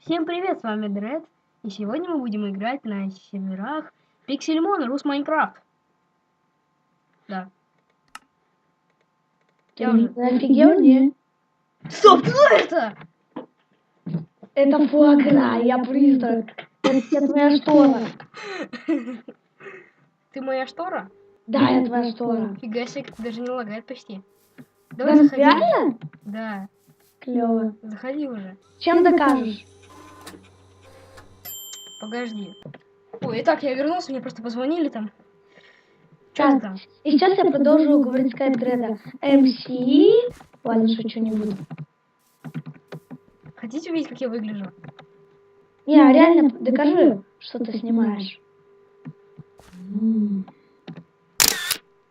Всем привет, с вами Дред, и сегодня мы будем играть на серверах Pixelmon Рус Майнкрафт. Да. Я уже... Ты офигел, не? Стоп, что это? Это фуагра, я призрак. Это твоя штора. Ты моя штора? Да, я твоя штора. Фига себе, даже не лагает почти. Да, Давай заходи. реально? Да, Клево. заходи уже. Чем докажешь? Подожди. Ой, итак, я вернулся, мне просто позвонили там. Так. там? И сейчас я продолжу говорить скайп дреда. МС... Ладно, шучу, не буду. Хотите увидеть, как я выгляжу? Не, а реально докажи, что ты снимаешь.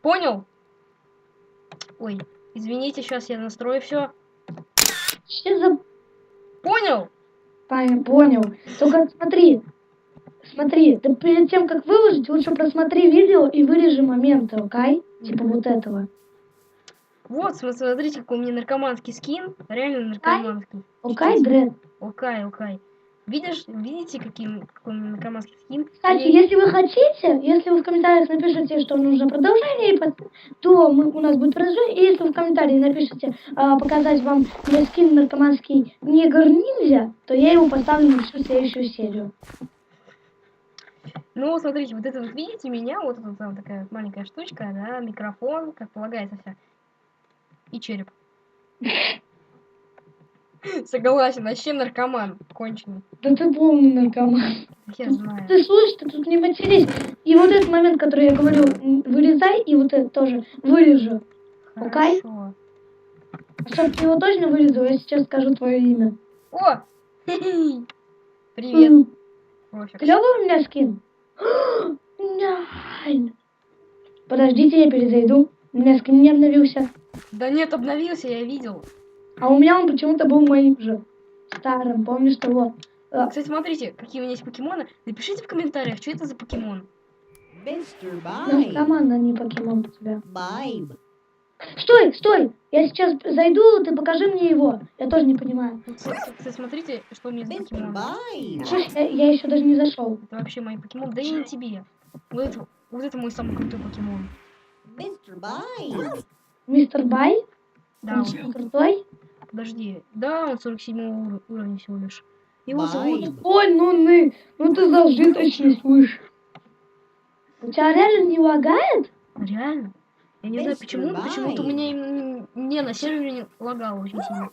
Понял? Ой, извините, сейчас я настрою все. Что за... Понял? Понял. Только смотри. Смотри, ты перед тем, как выложить, лучше просмотри видео и вырежи моменты, окей? Типа вот этого. Вот, см- смотрите, какой у меня наркоманский скин. Реально наркоманский. Окей, Дред? Окай, окай. Видишь, видите, каким, какой у меня наркоманский скин? Кстати, Я- если вы хотите, если вы в комментариях напишите, что нужно продолжение, и то мы, у нас будет продолжение. И если вы в комментарии напишите а, показать вам мой скин наркоманский негр ниндзя, то я его поставлю на всю следующую серию. Ну, вот смотрите, вот это вот видите меня, вот тут там такая вот маленькая штучка, да, микрофон, как полагается вся. И череп. Согласен, вообще наркоман конченый. Да ты полный наркоман. Я знаю. Ты слышишь, ты тут не матерись. И вот этот момент, который я говорю, вырезай, и вот это тоже вырежу. Окей. Хорошо. Чтобы ты его точно вырезал, я сейчас скажу твое имя. О! Привет. Клевый у меня скин? Найн. Подождите, я перезайду. У меня скин не обновился. Да нет, обновился, я видел. А у меня он почему-то был моим же. Старым, помнишь того? А, Кстати, смотрите, какие у меня есть покемоны. Напишите в комментариях, что это за покемон. Mr. ну, Mime. команда, не покемон у тебя. Mime. Стой, стой! Я сейчас зайду, ты покажи мне его. Я тоже не понимаю. Смотрите, что у меня за покемон. Я, я еще даже не зашел. Это вообще мои покемон. Да и не тебе. Вот это, вот это мой самый крутой покемон. Mr. Mime. Мистер Бай? Да, он крутой? подожди. Да, он 47 ур- уровня всего лишь. Его зовут... Ой, ну ты, ну ты зажиточный, слышь. У тебя реально не лагает? Реально? Я не знаю почему, почему-то у меня не на сервере не лагало очень сильно.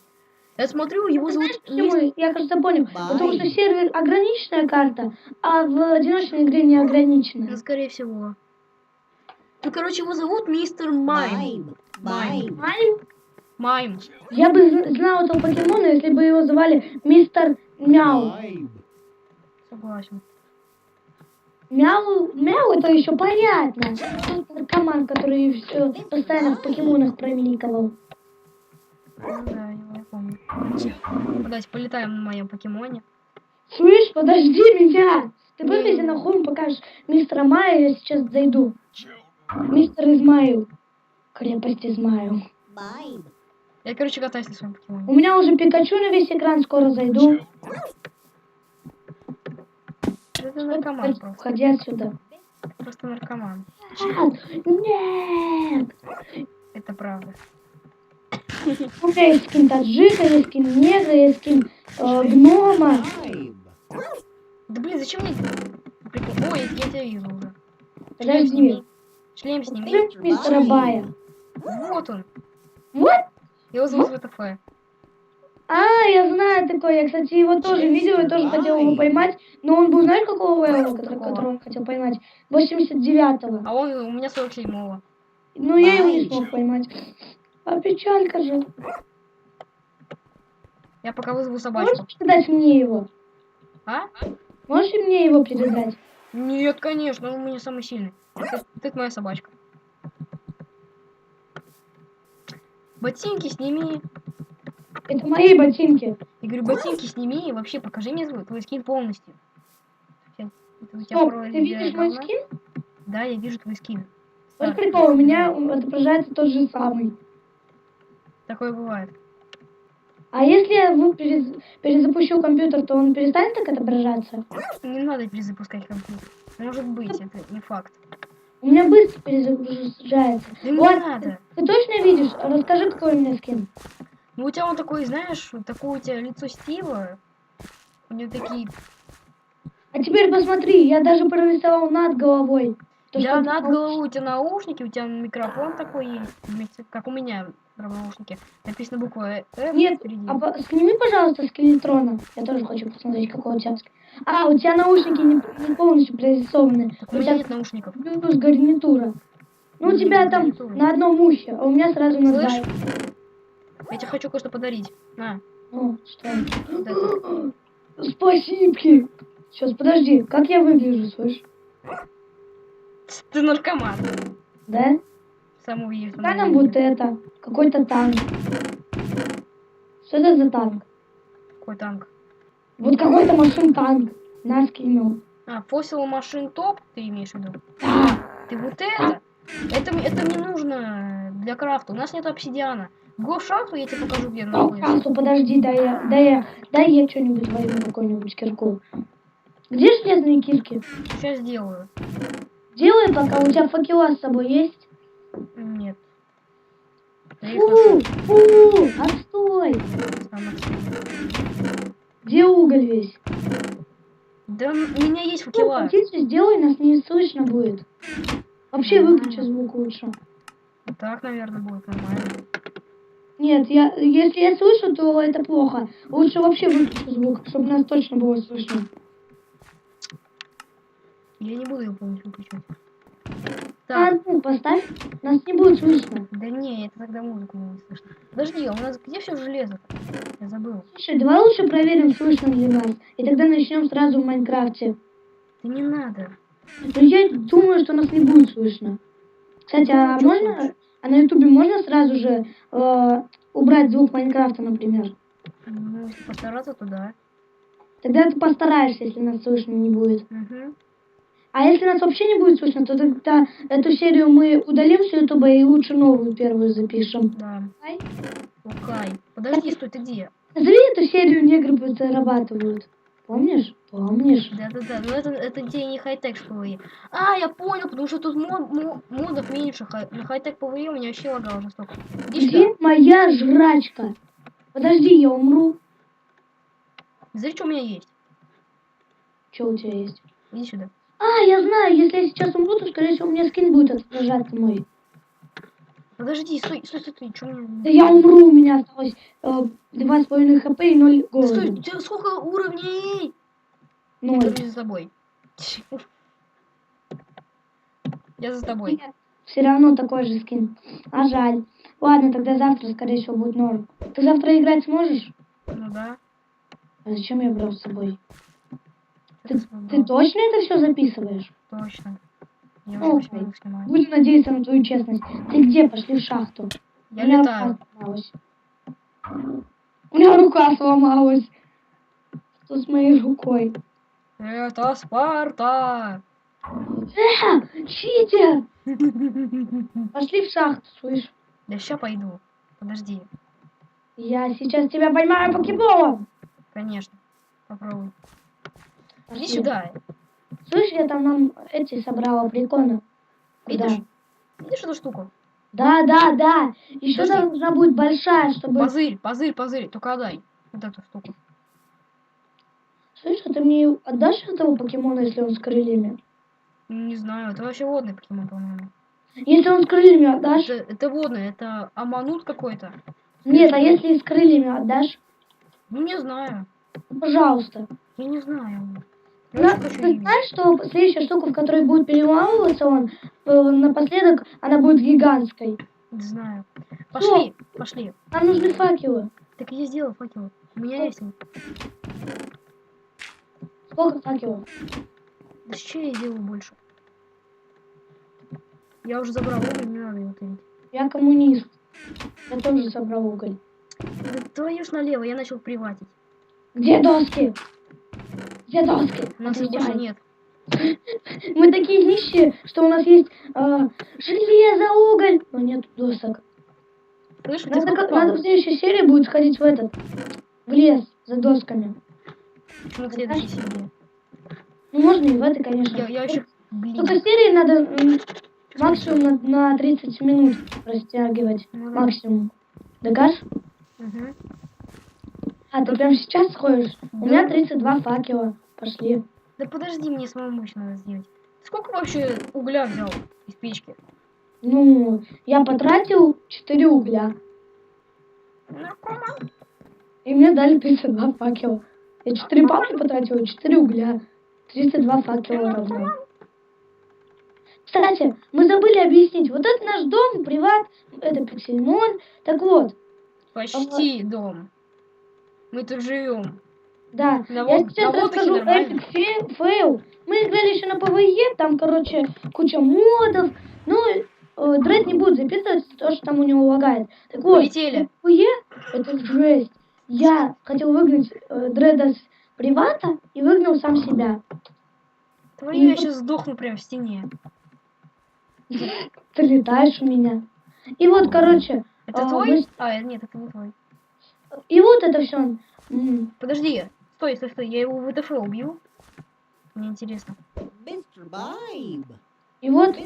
Я смотрю, его зовут... Знаешь? Я, кажется, понял. Потому что сервер ограниченная карта, а в одиночной игре не Ну, ограниченная. скорее всего. Ну, короче, его зовут Мистер Майм. Mime. Майн? Майм. Я бы зн- знал этого покемона, если бы его звали Мистер Мяу. Согласен. Мяу, мяу это еще понятно. Тот наркоман, который всё постоянно в покемонах промелькивал. Ну да, его я помню. Давайте полетаем на моем покемоне. Слышь, подожди меня! Ты если на хом покажешь мистера Майя, я сейчас зайду. Мистер Измаил. Крепость Измаил. Mime. Я, короче, катаюсь на своем покемоне. У меня уже Пикачу на весь экран, скоро зайду. Это наркоман просто. Уходи отсюда. Просто наркоман. Нет! Это правда. У меня есть скин таджика, есть скин негра, есть скин э, гнома. Да блин, зачем мне... Прикол- Ой, я тебя вижу уже. Шлем сними. Шлем сними. Мистера Бая. Вот он. Вот? Его зовут ВТФ. А, я знаю такой. Я, кстати, его тоже видел, я тоже хотел его поймать. Но он был, знаешь, какого левела, которого он хотел поймать? 89-го. А он у меня 47-го. Ну, я его не смог поймать. А печалька же. Я пока вызову собачку. Можешь передать мне его? А? Можешь мне его передать? Нет, конечно, он у меня самый сильный. Это, это моя собачка. Ботинки сними. Это мои ботинки. Я говорю, ботинки сними и вообще покажи мне твой, твой скин полностью. Я- это у тебя Стоп, про- ты видишь мой говна? скин? Да, я вижу твой скин. Вот Да, прикол, у меня отображается тот же самый. Такое бывает. А если я перез- перезапущу компьютер, то он перестанет так отображаться? Не надо перезапускать компьютер. Может быть, это не факт. У меня быстро перезагружается. Да не Вот, надо. Ты точно видишь? Расскажи, какой у меня скин. Ну у тебя он такой, знаешь, вот такое у тебя лицо Стива. У него такие. А теперь посмотри, я даже прорисовал над головой. То, да, над ты- головой у тебя наушники, у тебя микрофон такой есть, как у меня наушники. Написано буква F Нет, впереди. а по- сними, пожалуйста, скелетрона. Я тоже хочу посмотреть, какой у тебя. А, у тебя наушники не, не полностью прорисованы. Так у У меня тебя нет наушников. плюс гарнитура. Ну, у тебя там на одном ухе, а у меня сразу на два. Я тебе хочу кое-что подарить. На, Ну, что? вот это. Спасибо. Сейчас, подожди, как я выгляжу, слышь? Ты наркоман. Да? Сам увидишь. Дай нам вот это. Какой-то танк. Что это за танк? Какой танк? Вот какой-то машин танк. Нас кинул. А, Fossil машин топ ты имеешь в виду? Да. Ты вот это? Это, это мне нужно для крафта. У нас нет обсидиана. Го шахту, я тебе покажу, где она А, находится. Паузу, подожди, дай я, дай я, дай я что-нибудь возьму, какую-нибудь кирку. Где железные кирки? Сейчас сделаю. Делай пока, у тебя факела с собой есть? Нет. Фу, фу, отстой. Где уголь весь? Да у меня есть Ну, факела. потише сделай, нас не слышно будет. Вообще выключи звук лучше. Так, наверное, будет нормально. Нет, я, если я слышу, то это плохо. Лучше вообще выключи звук, чтобы нас точно было слышно. Я не буду его полностью выключать. А, Так, ну, поставь, нас не будет слышно. да не, это тогда музыку не слышно. Подожди, а у нас где все железо? Я забыл. Слушай, давай лучше проверим, слышно ли нас. И тогда начнем сразу в Майнкрафте. Да не надо. Но я думаю, что нас не будет слышно. Кстати, а Ну, можно? А на ютубе можно сразу же э, убрать звук Майнкрафта, например? Ну, если постараться, то да. Тогда ты постараешься, если нас слышно не будет. Угу. А если нас вообще не будет слышно, то тогда эту серию мы удалим с ютуба и лучше новую первую запишем. Да. Ай. Окай. Подожди, стой, ты где? Назови эту серию негры зарабатывают. Помнишь? Помнишь? Да-да-да, но это, это где не хай-тек ПВЕ. А, я понял, потому что тут мод, мо- модов меньше. Хай- на хай-тек ПВЕ у меня вообще лагало жестоко. Иди сюда. Где моя жрачка? Подожди, я умру. Смотри, что у меня есть. Что у тебя есть? Иди сюда. А, я знаю, если я сейчас умру, то, скорее всего, у меня скин будет отображаться мой. Подожди, стой, стой, стой, стой, мне... Да я умру, у меня осталось э, два с половиной хп и ноль Стой, голода. у тебя сколько уровней? Ноль. Я за тобой. Я за тобой. Все равно такой же скин. А жаль. Ладно, тогда завтра, скорее всего, будет норм. Ты завтра играть сможешь? Ну да. А зачем я брал с собой? Ты, ты точно это все записываешь? Точно. Снимаю. Буду надеяться на твою честность. Ты где? Пошли в шахту. Я У меня летаю. рука сломалась. У меня рука сломалась. Что с моей рукой? Это Спарта! Э, читер! Пошли в шахту, слышь. Я сейчас пойду. Подожди. Я сейчас тебя поймаю покеболом. Конечно. Попробуй. Иди Пошли. сюда. Слышь, я там нам эти собрала. Куда? Видишь? Видишь эту штуку? Да, да, да. Еще Подожди. должна будет большая, чтобы... Позырь, позырь, позырь. Только отдай. Вот эту штуку. Слышь, а ты мне отдашь этого покемона, если он с крыльями? Не знаю, это вообще водный покемон, по-моему. Если он с крыльями отдашь? Это, это водный, это аманут какой-то. Нет, а если с крыльями отдашь? Ну, не знаю. Пожалуйста. Я не знаю. Хочу ты знаешь, что следующая штука, в которой будет переламываться он, э, напоследок она будет гигантской. Не знаю. Пошли, пошли. Нам нужны факелы. Так я сделал факел. У меня есть. они. Сколько факелов? Да что я делаю больше? Я уже забрал уголь, не надо его тырить. Я коммунист. Я тоже собрал уголь. Да твою ж налево, я начал приватить. Где доски? Где доски? У нас их больше нет. Мы такие нищие, что у нас есть э, железо, уголь, но нет досок. Слышь, Надо, как- надо в следующей серии будет сходить в этот, в лес за досками. Серии? Ну, можно и в этой, конечно. Я, я еще... Блин. Только серии надо максимум на, на 30 минут растягивать. Ну да. Максимум. Догаш? Мгм. А, ты прямо сейчас сходишь? У Да. меня 32 факела. Пошли. Да подожди, мне самому еще надо сделать. Сколько вообще угля взял из печки? Ну, я потратил 4 угля. И мне дали 32 факела. Я 4 палки потратила, 4 угля. 32 факела равно. Кстати, мы забыли объяснить. Вот это наш дом, приват, это Пиксельмон. Так вот, Почти дом. Мы тут живем. Да, На я сейчас на расскажу фе- фейл. Мы играли еще на ПВЕ, там, короче, куча модов. Ну, э, Дред не будет записывать то, что там у него лагает. Так вот, Полетели. в ПВЕ это жесть. Я хотел выгнать э, Дреда с привата и выгнал сам себя. Твою, И я сейчас сдохну прям в стене. Ты летаешь у меня. И вот, короче, Это А, твой? мы- А, нет, это не твой. и вот это все. Подожди. Стой, стой, стой. Я его в ВТФ убью. Мне интересно. И вот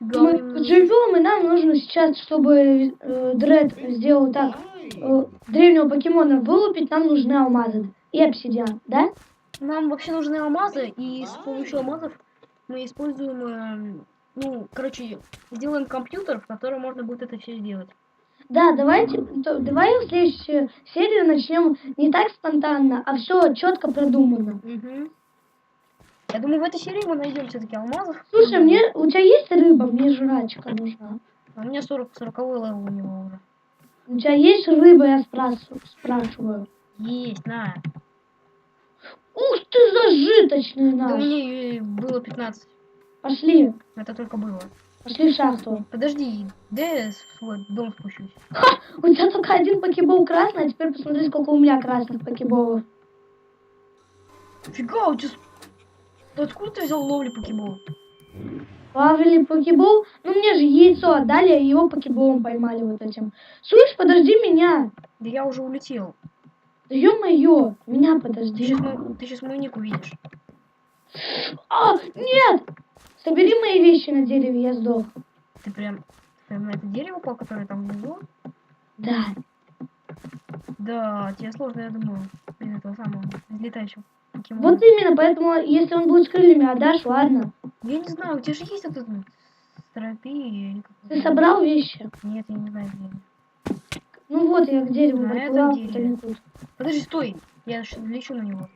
мы живем, и нам нужно сейчас, чтобы э, Дред сделал так, э, древнего покемона вылупить, нам нужны алмазы и обсидиан, да? Нам вообще нужны алмазы, и с помощью алмазов мы используем, эм, ну, короче, сделаем компьютер, в котором можно будет это все сделать. Да, давайте, давай в следующую серию начнем не так спонтанно, а все четко продумано. Мгм. Я думаю, в этой серии мы найдем все-таки алмазов. Слушай, мне у тебя есть рыба? Мне жрачка нужна. А у меня 40, 40 левел у него уже. У тебя есть рыба, я спрашиваю. спрашиваю. Есть, на. Ух ты, зажиточный Да у наш. меня было 15. Пошли, Это только было. Пошли в шахту. Подожди, в свой дом спущусь. У тебя только один покебол красный, а теперь посмотри, сколько у меня красных покеболов. Фига, у тебя... Да откуда ты взял ловли покебол? Ловили покебол, ну мне же яйцо отдали, а его покеболом поймали вот этим. Слышь, подожди меня. Да я уже улетел. Да ё-моё, меня Ты подожди. сейчас, мой, ты сейчас мой ник увидишь. А, нет! Собери мои вещи на дереве, я сдох. Ты прям, прям на это дерево упал, которое там внизу? Да. Да, тебе сложно, я думаю, из этого самого, из летающего покемона. Вот именно, поэтому, если он будет с крыльями, отдашь, ладно. Я не знаю, у тебя же есть этот как Ты собрал вещи? Нет, я не знаю, где они. Ну вот, я к дереву На этом дереве. Подожди, стой, я сейчас лечу на него.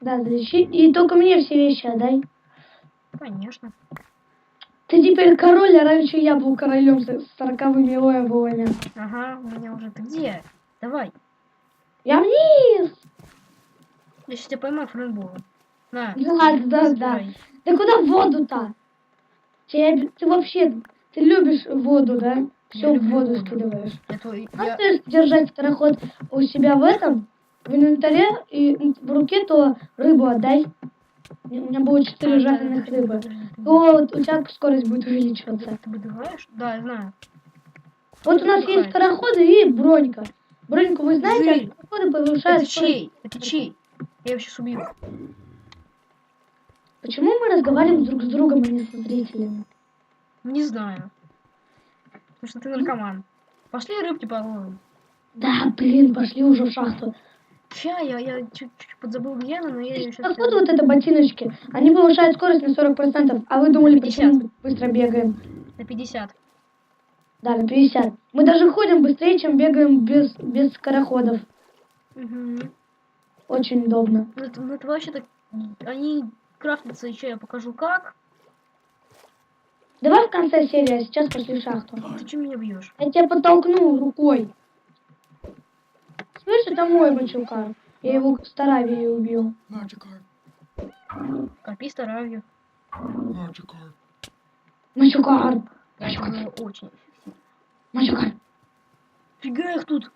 Да, залечи. И только мне все вещи отдай. Конечно. Ты теперь король, а раньше я был королем с сороковыми левелами. Ага, у меня уже... Ты где? Давай. Я вниз! Я сейчас тебя поймаю френдбола. На. Да, да, да. забирай. Ты куда в воду-то? Тебе, ты вообще, ты любишь воду, да? Все в воду скидываешь. А Я... ты держать скороход у себя в этом, в инвентаре и в руке, то рыбу отдай. У меня было четыре жареных рыбы. То у тебя скорость будет увеличиваться. Ты выдыхаешь? Да, я знаю. Вот у нас есть скороходы и бронька. Броньку вы знаете, а скороходы повышают Это чей? Это чей? Я его сейчас убью. Почему мы разговариваем друг с другом, а не со зрителями? Не знаю. Потому что ты наркоман. Пошли рыбки половим. Да, блин, пошли уже в шахту. Ща, я, я чуть-чуть подзабыл где она, но я ее сейчас... Так вот, это ботиночки. Они повышают скорость на 40%. А вы думали, 50. почему мы быстро бегаем? На 50. Да, на 50. Мы даже ходим быстрее, чем бегаем без, без скороходов. Угу. Очень удобно. Ну, это, ну, это вообще-то... Они крафтятся еще, я покажу как. Давай в конце серии, а сейчас пошли в шахту. Ты что меня бьешь? Я тебя подтолкну рукой. Слышь, это мой мачукар. Я его с Таравией убил. Magikarp, Копи. Magikarp, Мачукар. Мачукар. очень. Мачукар. Фига их тут.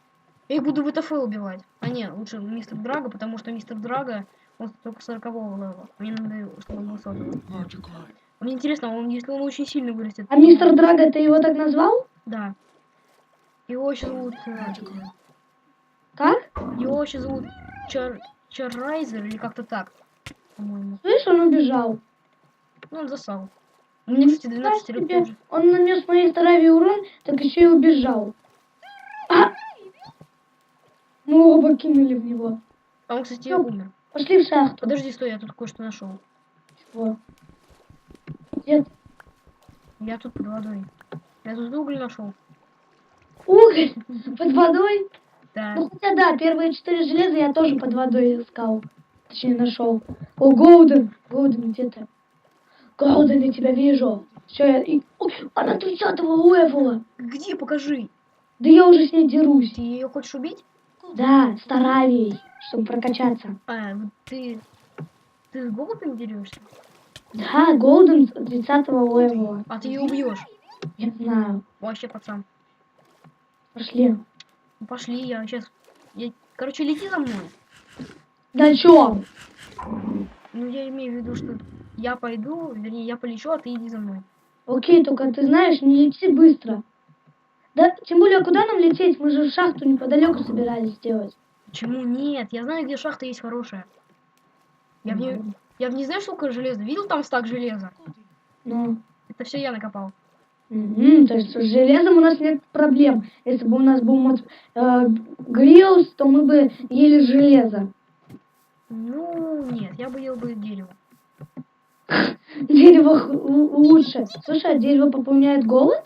Я их буду в ВТФ убивать. А не, лучше мистер Драга, потому что мистер Драга, он только 40 левела. Мне надо, чтобы он был сотого. Magikarp, Мне интересно, он, если он очень сильно вырастет. А мистер Драга, ты его так назвал? Да. Его еще зовут... э, Magikarp. Как? Его еще зовут Чар... Чаррайзер или как-то так. По-моему. Слышь, он убежал. Ну, он засал. У меня, кстати, 12 Нифига лет себе. тоже. Он нанес моей здоровье урон, так еще и убежал. А! Мы оба кинули в него. А он, кстати, Ну, умер. Пошли в шахту. Подожди, стой, я тут кое-что нашел. Чего? Где? Я тут под водой. Я тут уголь нашел. Уголь под водой? Да. Ну хотя да, первые четыре железа я тоже под водой искал. Точнее нашел. О, Голден! Голден, где ты? Голден, я тебя вижу. Все, я... и- Ой, она 30 левела. Где? Покажи. Да я уже с ней дерусь. Ты ее хочешь убить? Да, стараюсь, чтобы прокачаться. А, вот ты... Ты с голубем дерешься? Да, Голден 30 левела. А ты ее убьешь. Я знаю. Вообще, пацан. Пошли. Ну, Пошли, я сейчас... Я... Короче, лети за мной. Да чё? Ну, я имею в виду, что я пойду, вернее, я полечу, а ты иди за мной. Окей, только ты знаешь, не лети быстро. Да, тем более, куда нам лететь? Мы же шахту неподалеку собирались сделать. Почему нет? Я знаю, где шахта есть хорошая. Я в ней... Я в ней знаешь, сколько железа? Видел там стак железа? Ну, Это все я накопал. Мгм, то есть с железом у нас нет проблем. Если бы у нас был мод э, Грилс, то мы бы ели железо. Ну, нет, я бы ел бы дерево. Дерево лучше. Слушай, а дерево пополняет голод?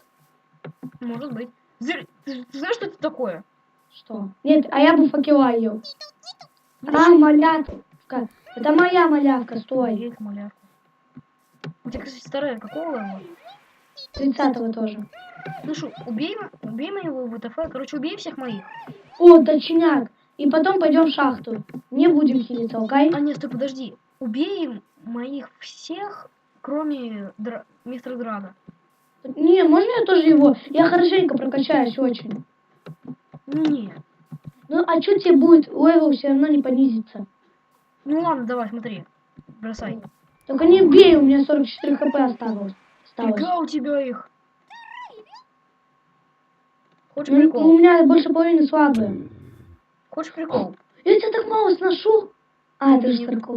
Может быть. Ты, знаешь, что это такое? Что? Нет, а я бы факела ел. А, малявка. Это моя малявка, стой. Ей малярку. У тебя, кстати, старая какого левела? 30 тоже. Слушай, убей, убей моего ВТФ. Короче, убей всех моих. О, точняк. И потом пойдем в шахту. Не будем хилиться, окей? А нет, стой, подожди. Убей моих всех, кроме дра... мистера Драга. Не, можно я тоже его? Я хорошенько прокачаюсь очень. Нет. Ну, а что тебе будет? Левел все равно не понизится. Ну ладно, давай, смотри. Бросай. Только не бей, у меня 44 хп осталось. Осталось. Фига у тебя их. Хочешь Ну, прикол? у меня больше половины слабые. Хочешь прикол? Я тебя так мало сношу. А, ты же Не- 40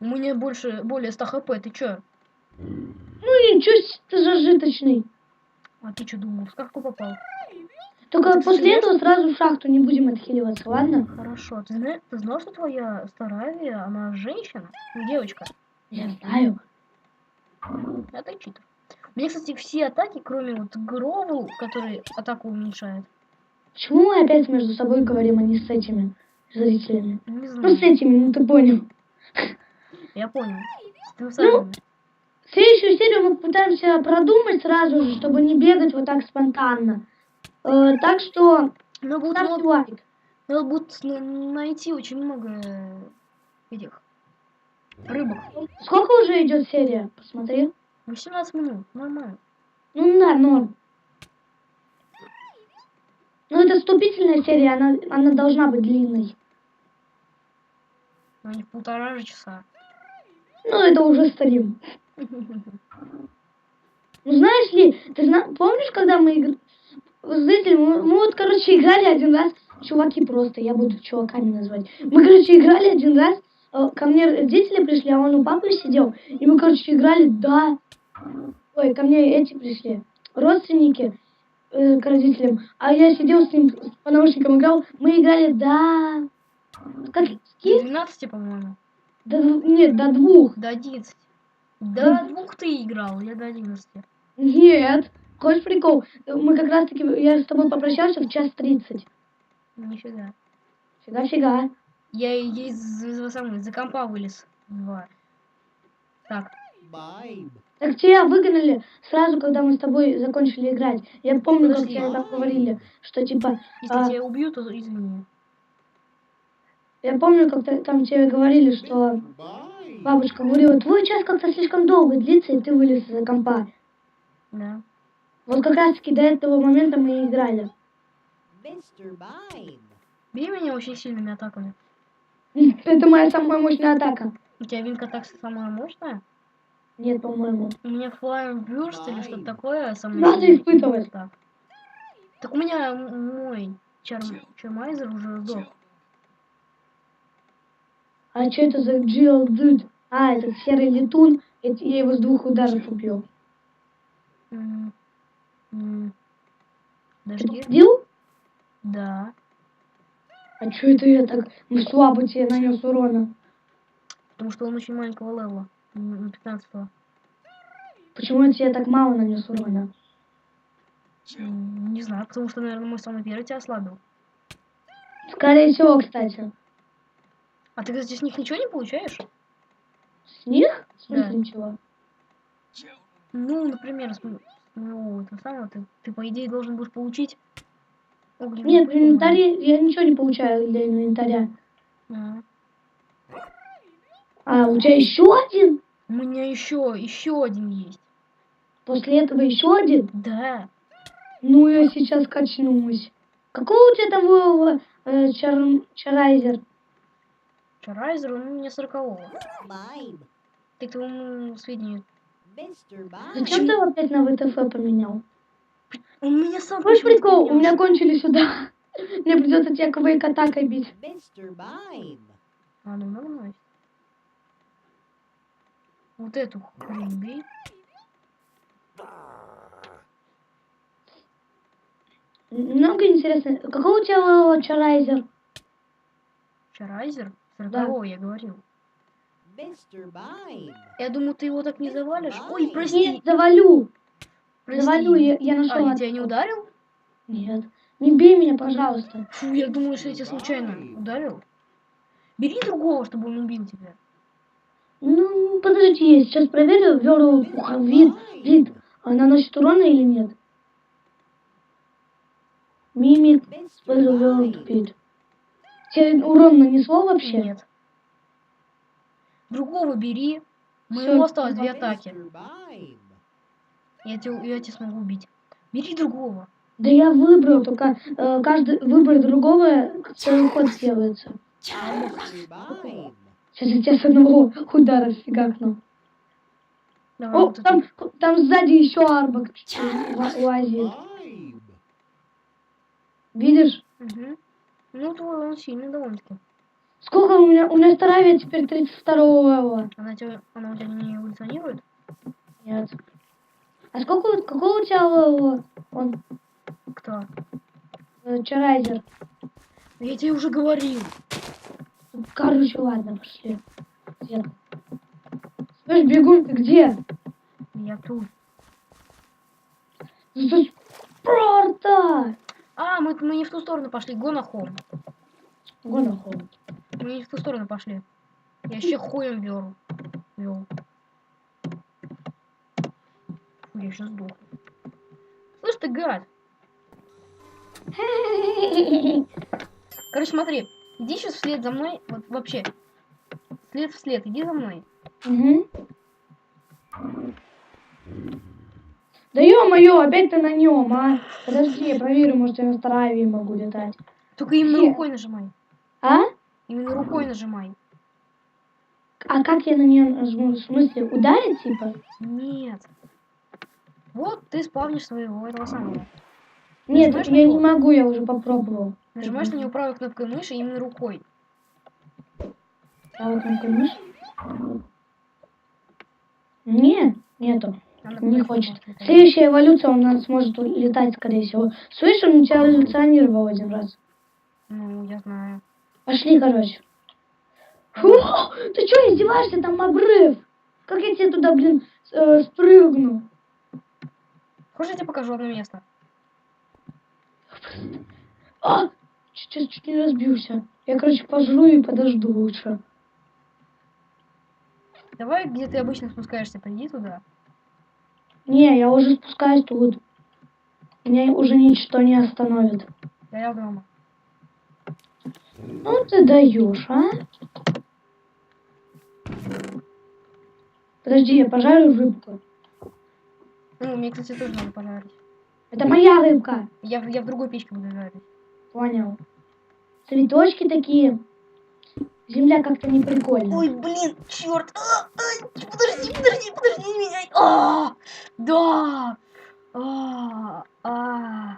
У меня больше, более 100 хп, ты чё? Ну ничего, с- ты зажиточный. А ты чё думал? В сказку попал? Только Ты после этого сразу в шахту не будем отхиливаться, ладно? Хорошо. Ты, зна... ты знал, что твоя старая, она женщина? Ну, девочка. Я знаю. А ты читер. Меня, кстати, все атаки, кроме вот Гровел, который атаку уменьшает. Почему мы опять между собой говорим, а не с этими зрителями? Не Ну, знаю. с этими, ну ты понял. Я понял. С двусами. Следующую серию мы пытаемся продумать сразу же, чтобы не бегать вот так спонтанно. Э, так что Но ставьте лайк. надо будет на- найти очень много этих рыбок. Сколько уже идет серия? Посмотри. 18 минут. Нормально. Ну да, норм. Ну это вступительная серия, она, она должна быть длинной. Но не полтора же часа. Ну это уже стрим. Ну знаешь ли, ты зна... помнишь, когда мы игр... Зрители, мы, мы вот, короче, играли один раз, чуваки просто, я буду чуваками назвать. Мы, короче, играли один раз, ко мне родители пришли, а он у папы сидел, и мы, короче, играли, да. Ой, ко мне эти пришли, родственники э, к родителям, а я сидел с ним по наушникам играл, мы играли, да. Как, До скид? 12, по-моему. До нет, до двух. До 11. До двух ты играл, я до 11. Нет. Хочешь прикол? Мы как раз таки, я с тобой попрощался в час тридцать. Нифига. Фига-фига. Я, из, из, самого, из-за компа вылез. Два. Так. Так тебя выгнали сразу, когда мы с тобой закончили играть. Я помню, как тебе там говорили, что типа, если А. тебя убьют, то извини. я помню, как там тебе говорили, что бабушка говорила, твой час как-то слишком долго длится, и ты вылез из-за компа. Да. Вот как раз таки до этого момента мы и играли. Бей меня очень сильными атаками. Это моя самая мощная атака. У тебя винка так самая мощная? Нет, по-моему. У меня Flying Burst или что-то такое. Самое Надо испытывать. Так. Так у меня мой чар... Чармайзер уже сдох. А что это за Geodude? А, это серый летун. Я я его с двух ударов убил. М. Ты победил? Да. А что это я так ну, слабо тебе нанес урона? Потому что он очень маленького левела. м, На 15 -го. Почему я тебе так мало нанес урона? Не знаю, потому что, наверное, мой самый первый тебя ослабил. Скорее всего, кстати. А ты, кстати, с них ничего не получаешь? С них? В Да. смысле ничего? Ну, например, с моего этого самого, ты, ты, по идее, должен будешь получить Нет, в инвентаре я ничего не получаю для инвентаря. А. А, у тебя еще один? У меня еще, еще один есть. После этого еще один? Да. Ну, я сейчас качнусь. Какого у тебя там был э, чар- чарайзер? Чарайзер, он у меня сорокового. Ты к твоему сведению. Зачем ты его опять на ВТФ поменял? Он меня сам Хочешь прикол? У меня поменялся. кончили сюда. Мне придется тебя квейк атакой бить. А, ну нормально. Вот эту хрень бей. Много интересно. Какого у тебя чарайзер? Чарайзер? Сорокового, я говорил. Я думаю, ты его так не завалишь. Ой, прости. Нет, завалю. Завалю, я, я А, нашел. я тебя не ударил? Нет. Не бей меня, пожалуйста. Фу, я думаю, что я тебя случайно ударил. Бери другого, чтобы он убил тебя. Ну, подожди, я сейчас проверю, Веру вид, вид, она наносит урона или нет. Мимик. Веру Mime. вид. Тебе урон нанесло вообще? Нет. Другого бери. У Всё, Моего осталось две Mr. атаки. Я тебя, я тебя смогу убить. Бери другого. Да я выбрал, только э, каждый выбор другого целый ход делается. Сейчас я тебя с одного удара фигакну. Давай О, вот там, там сзади еще арбок ла- лазит. Видишь? Мгм. Ну, твой он сильный довольно-таки. Сколько у меня? У меня старая теперь 32 левела. Она, тебя, она у тебя не эволюционирует? Нет. А сколько, какого у тебя левела? Он, Кто? э, чарайзер. Я тебе уже говорил. Короче, ладно, пошли. Где? Слышь, бегун, ты где? Я тут. За Спарта! А, мы, мы не в ту сторону пошли. Го на хом. Гонохол. Мы не в ту сторону пошли. Я еще хуем вел. вел. Я сейчас сдохну. Слышь ты, гад. Короче, смотри. Иди сейчас вслед за мной. Вот вообще. След вслед. Иди за мной. Угу. Да ё-моё, опять ты на нем, а? Подожди, я проверю, может я на Старавии могу летать. Только именно рукой нажимай. А? Именно рукой нажимай. А как я на нее нажму? В смысле, ударить типа? Нет. Вот ты спавнишь своего этого самого. Нет, Нажимаешь я не могу, я уже попробовал. Нажимаешь на него правой кнопкой мыши именно рукой. Правой кнопкой мыши? Нет, нету. Не хочет. Следующая эволюция у нас сможет летать, скорее всего. Слышь, он у тебя эволюционировал один раз. Ну, я знаю. Пошли, короче. Фу, ты что, издеваешься? Там обрыв. Как я тебе туда, блин, э, спрыгну? Хочешь, я тебе покажу одно место? А! Сейчас чуть не разбился. Я, короче, пожру и подожду лучше. Давай, где ты обычно спускаешься, пойди туда. Не, я уже спускаюсь тут. Меня уже ничто не остановит. Да я дома. Ну ты даешь, а? Подожди, я пожарю рыбку. Ну, мне, кстати, тоже надо пожарить. Это моя рыбка. Я, в- я в другой печке буду жарить. Понял. Цветочки такие. Земля как-то не прикольно. Ой, блин, черт. подожди, подожди, подожди меня. А, да. А, а.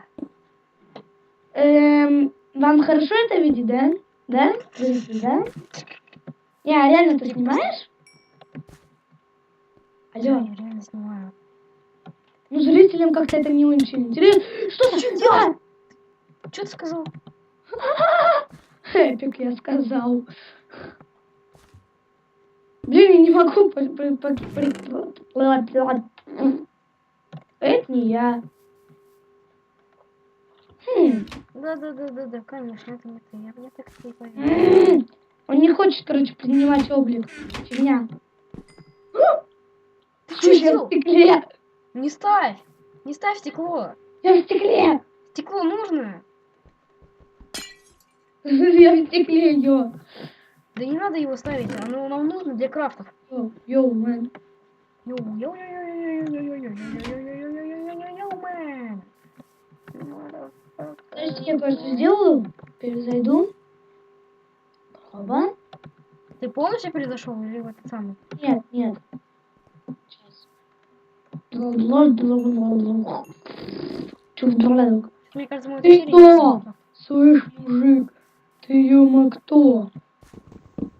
Эм, вам хорошо это видеть, да? Да? Слышно, да? Не, а реально ты снимаешь? Да, Алло. я реально снимаю. Ну, зрителям как-то это не очень интересно. Что ты Что делаешь? Что ты сказал? Эпик, я сказал. Блин, я не могу... Это не я. Хм. Да, да, да, да, да, конечно, это не ты. Я, я так и поверил. М, Он не хочет, короче, принимать облик. Фигня. Ты что в стекле. Не ставь! Не ставь стекло! Я в стекле! Стекло нужно! Я в стекле, ё! Да не надо его ставить, оно нам нужно для крафтов. Йоу, мэн. Йоу, йоу, йоу, йоу, йоу, йоу, йоу, йоу, мэн. Подожди, я просто сделаю, перезайду. Хоба. Ты полностью перезашел или вот этот самый? Нет, нет. Мне кажется, мы Ты кто? Слышь, мужик, ты ё кто?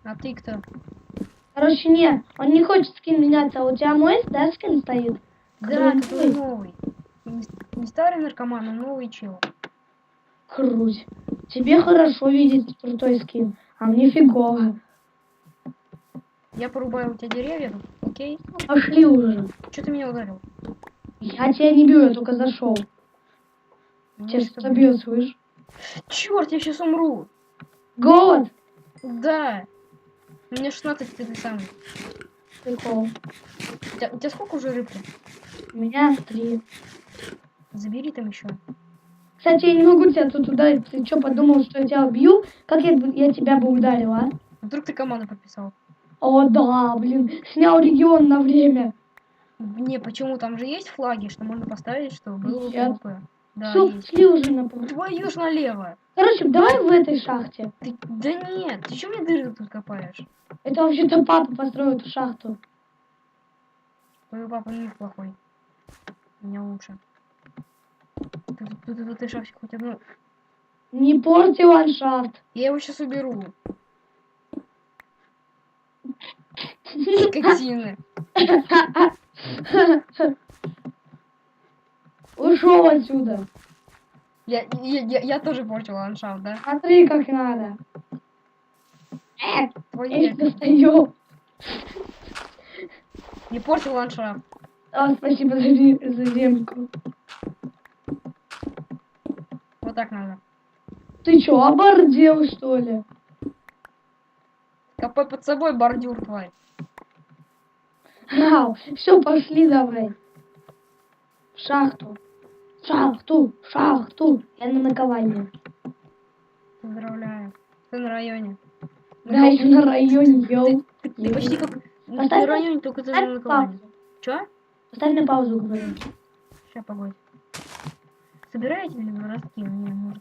А ты кто? Короче, нет, он не хочет скин меняться, а у тебя мой, да, скин стоит? Да, Который новый. Не, не старый наркоман, а новый чел. Круть. Тебе хорошо видеть крутой скин, а мне фигово. Я порубаю у тебя деревья тут, окей? Пошли уже. Что ты меня ударил? Я тебя не бью, я только зашел. Ну, Тебя что, что бьет, слышь? Черт, я сейчас умру. Голод? Да. Меня 16, ты, самый. Прикол. У тебя, у тебя сколько уже рыбки? У меня три. Забери там еще. Кстати, я не могу тебя тут ударить. Ты что, подумал, что я тебя убью? Как я, я тебя бы ударила, а? Вдруг ты команду подписал? О, да, блин. Снял регион на время. Не, почему? Там же есть флаги, что можно поставить, что было Нет. ПВП. Да, есть. шли уже на пол. Твою ж налево. Короче, давай в этой шахте. Ты... Да нет, ты что мне дыры тут копаешь? Это вообще-то папа построил эту шахту. Твой папа не плохой. Меня лучше. Ты тут тут в этой шахте хоть одну... Не порти ландшафт. Я его сейчас уберу. Скотины. Ушел отсюда. Я, я, я, я тоже портил ландшафт, да? Смотри, как надо. Э, нет. достаю. Не портил ландшафт. А, спасибо за, за демку. Вот так надо. Ты чё, обордел, что ли? Копай под собой бордюр, тварь. Ау, все, пошли давай. В шахту. В шахту, в шахту. Я на наковальне. Поздравляю. Ты на районе. Да, я на районе, йоу. Ты, ты почти как на Поставь на- районе, только ты на на наковальне. Чё? Поставь на паузу, говорю. Сейчас, погодь. Собираете ли вы ростки? Мне, может,